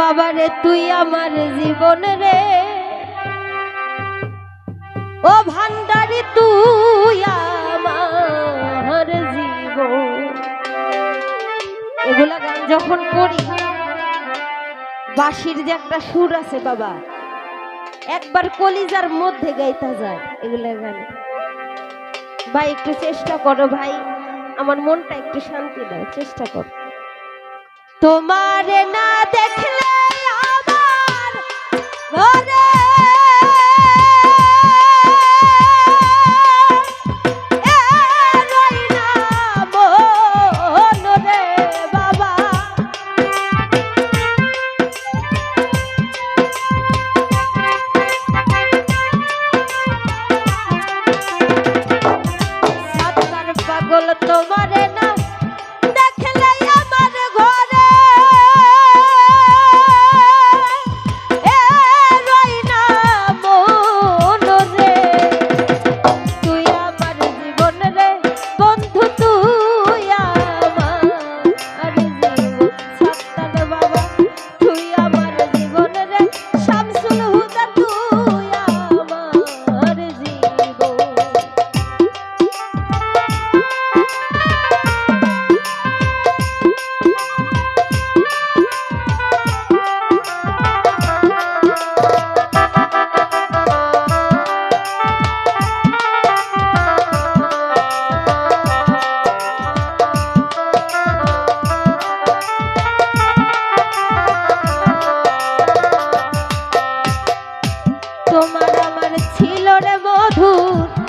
বাবা রে তুই আমার জীবন রে। ও ভান্ডারি, তুই আমার জীবন। এগুলা গান যখন করি, বাঁশির যে একটা সুর আছে বাবা, একবার কলিজার মধ্যে গাইতে যায় এগুলা গান। ভাই, একটু চেষ্টা করো ভাই, আমার মনটা একটু শান্তি দেয় চেষ্টা করো। তোমার না দেখলে আমার তোমার আমার ছিল রে মধুর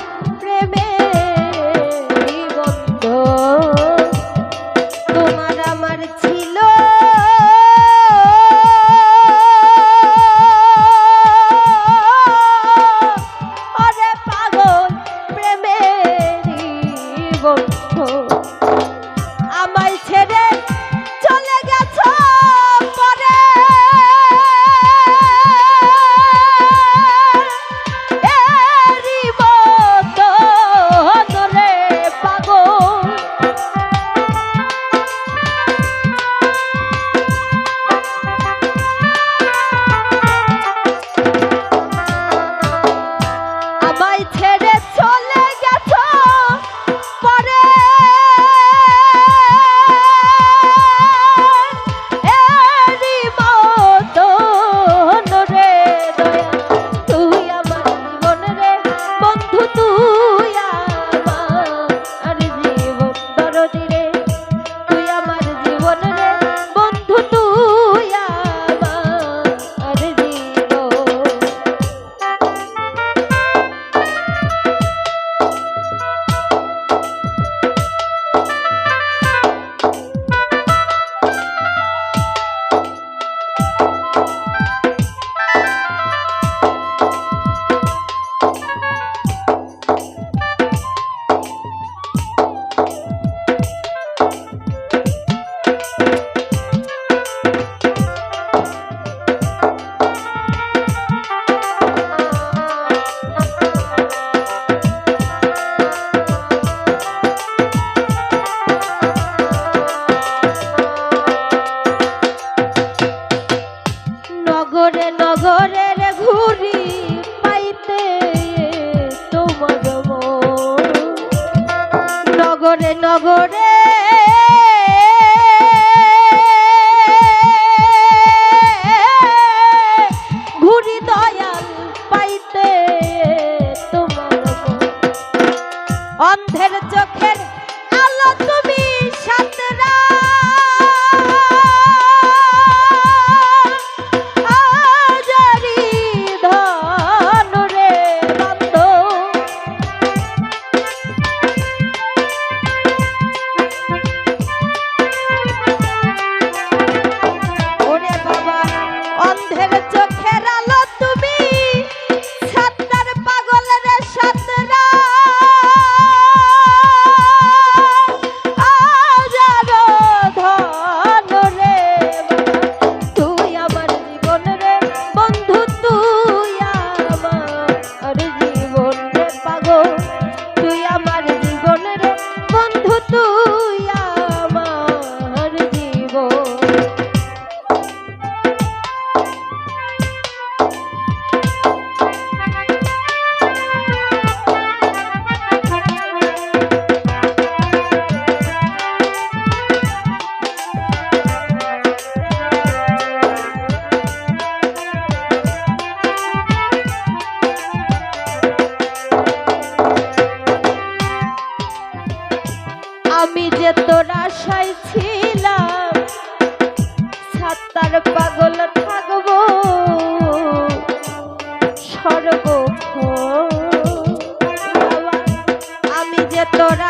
তোর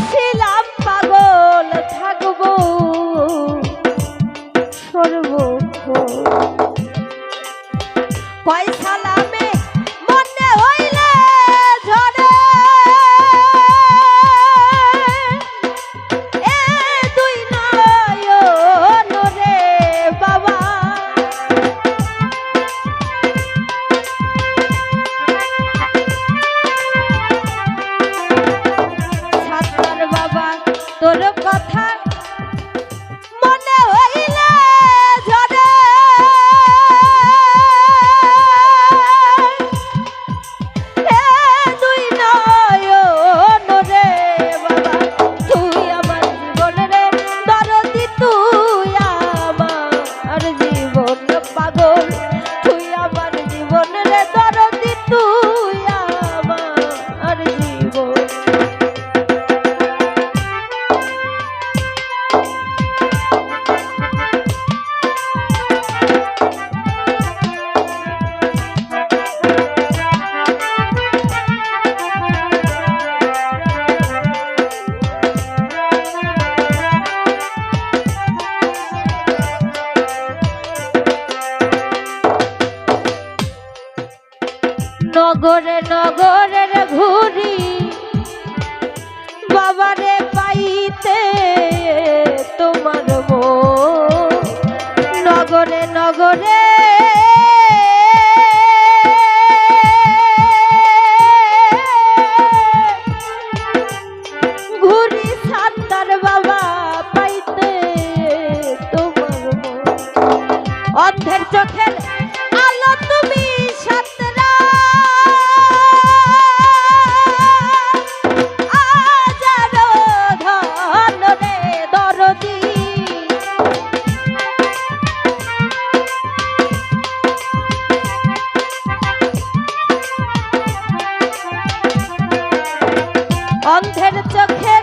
ছিলাম পাগল থাকব সর্ব কয় নগরে নগরের ঘুরি বাবারে পাইতে তোমার মো নগরে নগরে অন্ধের চোখে